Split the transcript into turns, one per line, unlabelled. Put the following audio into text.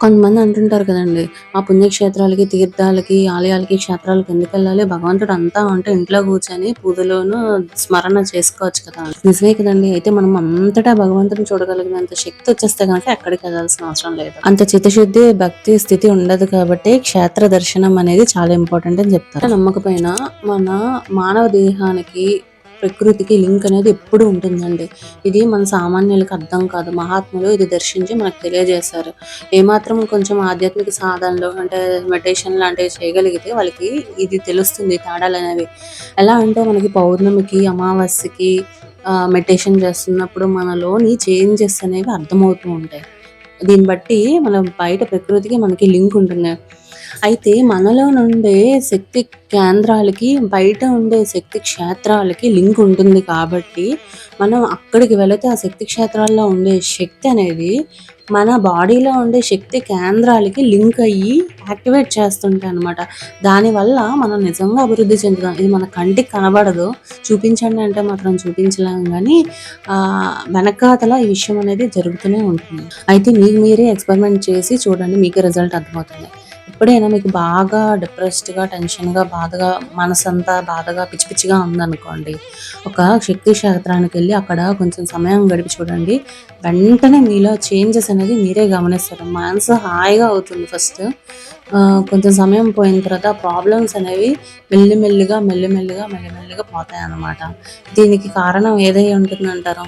కొంతమంది అంటుంటారు కదండీ! ఆ పుణ్యక్షేత్రాలకి, తీర్థాలకి, ఆలయాలకి, క్షేత్రాలకి ఎందుకు వెళ్ళాలి భగవంతుడు అంతా ఉంటే ఇంట్లో కూర్చొని పూజలోను, స్మరణ చేసుకోవచ్చు కదా! నిజమే కదండీ! అయితే మనం అంతటా భగవంతుని చూడగలిగినంత శక్తి వచ్చేస్తే కనుక ఎక్కడికి వెళ్ళాల్సిన అవసరం లేదు. అంత చిత్తశుద్ధి, భక్తి స్థితి ఉండదు కాబట్టి క్షేత్ర దర్శనం అనేది చాలా ఇంపార్టెంట్ అని చెప్తారు. నమ్మకపోయినా మన మానవ దేహానికి ప్రకృతికి లింక్ అనేది ఎప్పుడు ఉంటుందండి. ఇది మన సామాన్యులకు అర్థం కాదు. మహాత్ములు ఇది దర్శించి మనకు తెలియజేశారు. ఏమాత్రం కొంచెం ఆధ్యాత్మిక సాధనలు అంటే మెడిటేషన్ లాంటివి చేయగలిగితే వాళ్ళకి ఇది తెలుస్తుంది తేడాలు అనేవి ఎలా అంటే మనకి పౌర్ణమికి, అమావాస్యకి మెడిటేషన్ చేస్తున్నప్పుడు మనలోని చేంజెస్ అనేవి అర్థమవుతూ ఉంటాయి. దీన్ని బట్టి మనం బయట ప్రకృతికి మనకి లింక్ ఉంటుంది. అయితే మనలో నుండే శక్తి కేంద్రాలకి, బయట ఉండే శక్తి క్షేత్రాలకి లింక్ ఉంటుంది కాబట్టి, మనం అక్కడికి వెళితే ఆ శక్తి క్షేత్రాల్లో ఉండే శక్తి అనేది మన బాడీలో ఉండే శక్తి కేంద్రాలకి లింక్ అయ్యి యాక్టివేట్ చేస్తుంటాయన్నమాట. దానివల్ల మనం నిజంగా అభివృద్ధి చెందుతాం. ఇది మన కంటికి కనబడదు. చూపించండి అంటే మాత్రం చూపించలేం కానీ వెనకాతల ఈ విషయం అనేది జరుగుతూనే ఉంటుంది. అయితే మీకు మీరే ఎక్స్‌పెరిమెంట్ చేసి చూడండి. మీకు రిజల్ట్ అర్థమవుతుంది. ఎప్పుడైనా మీకు బాగా డిప్రెస్డ్‌గా, టెన్షన్‌గా, బాధగా మనసంతా బాధగా పిచ్చి పిచ్చిగా ఉందనుకోండి. ఒక శక్తి క్షేత్రానికెళ్ళి అక్కడ కొంచెం సమయం గడిపి చూడండి. వెంటనే మీలో చేంజెస్ అనేది మీరే గమనిస్తారు. మనసు హాయిగా అవుతుంది ఫస్ట్. కొంచెం సమయం పోయిన తర్వాత ప్రాబ్లమ్స్ అనేవి మెల్లి మెల్లిమెల్లిగా మెల్లిమెల్లిగా పోతాయి అన్నమాట దీనికి కారణం ఏదై ఉంటుందంటారు?